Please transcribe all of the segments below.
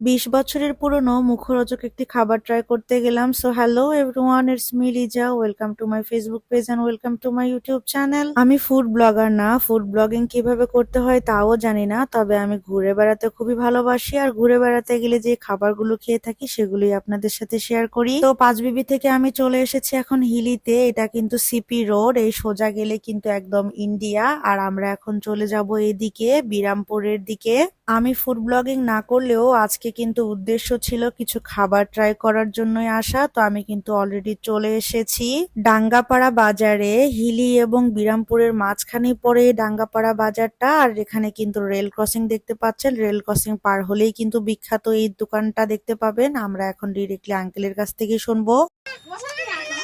বিশ বছরের পুরনো মুখরোচক একটি খাবার ট্রাই করতে গেলাম। So hello everyone it's me Liza welcome to my Facebook page and welcome to my YouTube channel আমি ফুড ব্লগার না ফুড ব্লগিং কীভাবে করতে হয় তাও জানি না, তবে আমি ঘুরে বেড়াতে খুবই ভালোবাসি। আর ঘুরে বেড়াতে গেলে যে খাবারগুলো খেয়ে থাকি সেগুলোই আপনাদের সাথে শেয়ার করি। তো পাঁচবিবি থেকে আমি চলে এসেছি এখন হিলিতে। এটা কিন্তু সিপি রোড এই সোজা গেলে কিন্তু একদম ইন্ডিয়া আর আমরা এখন চলে যাব এদিকে, বিরামপুরের দিকে। আমি ফুড ব্লগিং না করলেও আজকে কিন্তু উদ্দেশ্য ছিল কিছু খাবার ট্রাই করার জন্যই আসা। তো আমি কিন্তু অলরেডি চলে এসেছি। ডাঙ্গাপাড়া বাজারে হিলি এবং বিরামপুরের মাঝখানে এই ডাঙ্গাপাড়া বাজারটা। আর এখানে কিন্তু রেল ক্রসিং দেখতে পাচ্ছেন। রেল ক্রসিং পার হলেই কিন্তু বিখ্যাত এই দোকানটা দেখতে পাবেন। আমরা এখন ডিরেক্টলি আঙ্কেলের কাছ থেকে শুনব।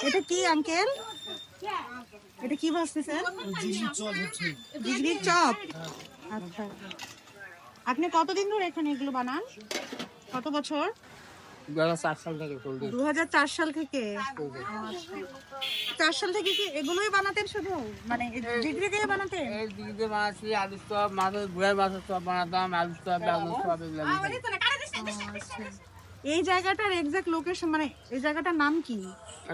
এটা কি আঙ্কেল এটা কি ভাবতেছেন চপ? আচ্ছা। আপনি কতদিন ধরে এখানে এগুলো বানান? কত বছর? দু হাজার চার সাল থেকে? চার সাল থেকে কি এগুলোই বানাতেন শুধু? মানে ডিগ্রি দিয়ে বানাতেন? এই বানাচ্ছি চপ মাছের মাছের চপ বানাতাম চপ চপ। এই জায়গাটার এক্সাক্ট লোকেশন মানে এই জায়গাটার নাম কি?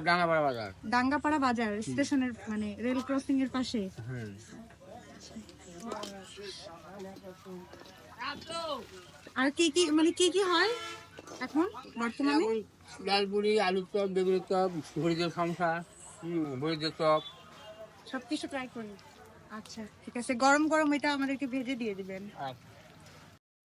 ডাঙ্গাপাড়া বাজার। ডাঙ্গাপাড়া বাজার স্টেশনের মানে রেল ক্রসিং এর পাশে। আর কি কি মানে কি কি হয় এখন বর্তমানে? ডাল পুরি আলুর চপ বেগুনের চপ ভরিদের সংসার হুম চপ চপ। সবকিছু ট্রাই করি। আচ্ছা ঠিক আছে। গরম গরম এটা আমাদেরকে ভেজে দিয়ে দিবেন। আর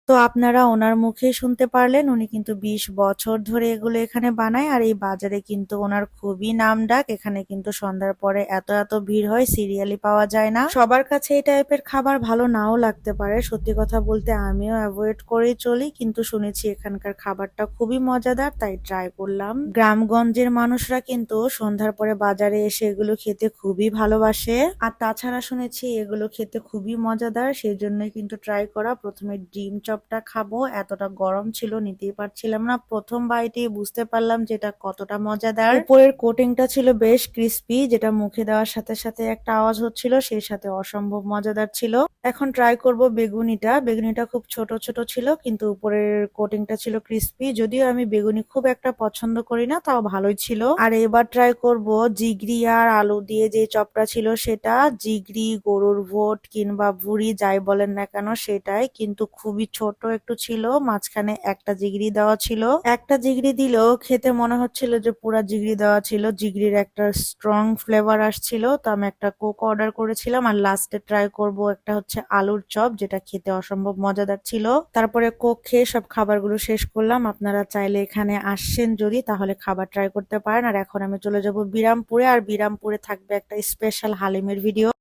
তো আপনারা ওনার মুখে শুনতে পারলেন, উনি কিন্তু বিশ বছর ধরে এগুলো এখানে বানায়, আর এই বাজারে কিন্তু ওনার খুবই নাম ডাক এখানে কিন্তু সন্ধ্যার পরে এত এত ভিড় হয় সিরিয়ালি পাওয়া যায় না। সবার কাছে এই টাইপের খাবার ভালো নাও লাগতে পারে। সত্যি কথা বলতে আমিও অ্যাভয়েড করেই চলি, কিন্তু শুনেছি এখানকার খাবারটা খুবই মজাদার, তাই ট্রাই করলাম। গ্রামগঞ্জের মানুষরা কিন্তু সন্ধ্যার পরে বাজারে এসে এগুলো খেতে খুবই ভালোবাসে। আর তাছাড়া শুনেছি এগুলো খেতে খুবই মজাদার সেই জন্যই কিন্তু ট্রাই করা। প্রথমে ডিম চপটা খাব, এতটা গরম ছিল, নিতেই পারছিলাম না। প্রথম বাইটে বুঝতে পারলাম যেটা কতটা মজাদার। উপরের কোটিংটা ছিল বেশ ক্রিস্পি যেটা মুখে দেওয়ার সাথে সাথে একটা আওয়াজ হচ্ছিল, সেই সাথে অসম্ভব মজাদার ছিল। এখন ট্রাই করব বেগুনিটা। বেগুনিটা খুব ছোট ছোট ছিল, কিন্তু উপরের কোটিংটা ছিল ক্রিস্পি যদিও আমি বেগুনি খুব একটা পছন্দ করি না, তাও ভালোই ছিল। আর এবার ট্রাই করব জিগরি আর আলু দিয়ে যে চপটা ছিল সেটা। জিগরি, গরুর ভোট কিংবা ভুড়ি, যাই বলেন না কেন, সেটাই। কিন্তু খুবই ছোট একটু ছিল, মাঝখানে একটা জিগরি দেওয়া ছিল। একটা জিগরি দিলেও খেতে মনে হচ্ছিল যে পুরা জিগরি দেওয়া ছিল। জিগরির একটা স্ট্রং ফ্লেভার আসছিল। তো আমি একটা কোক অর্ডার করেছিলাম আর লাস্টে ট্রাই করব একটা হচ্ছে আলুর চপ, যেটা খেতে অসম্ভব মজাদার ছিল। তারপরে কোক খেয়ে সব খাবারগুলো শেষ করলাম। আপনারা চাইলে এখানে আসছেন যদি, তাহলে খাবার ট্রাই করতে পারেন। আর এখন আমি চলে যাব বিরামপুরে। আর বিরামপুরে থাকবে একটা স্পেশাল হালিমের ভিডিও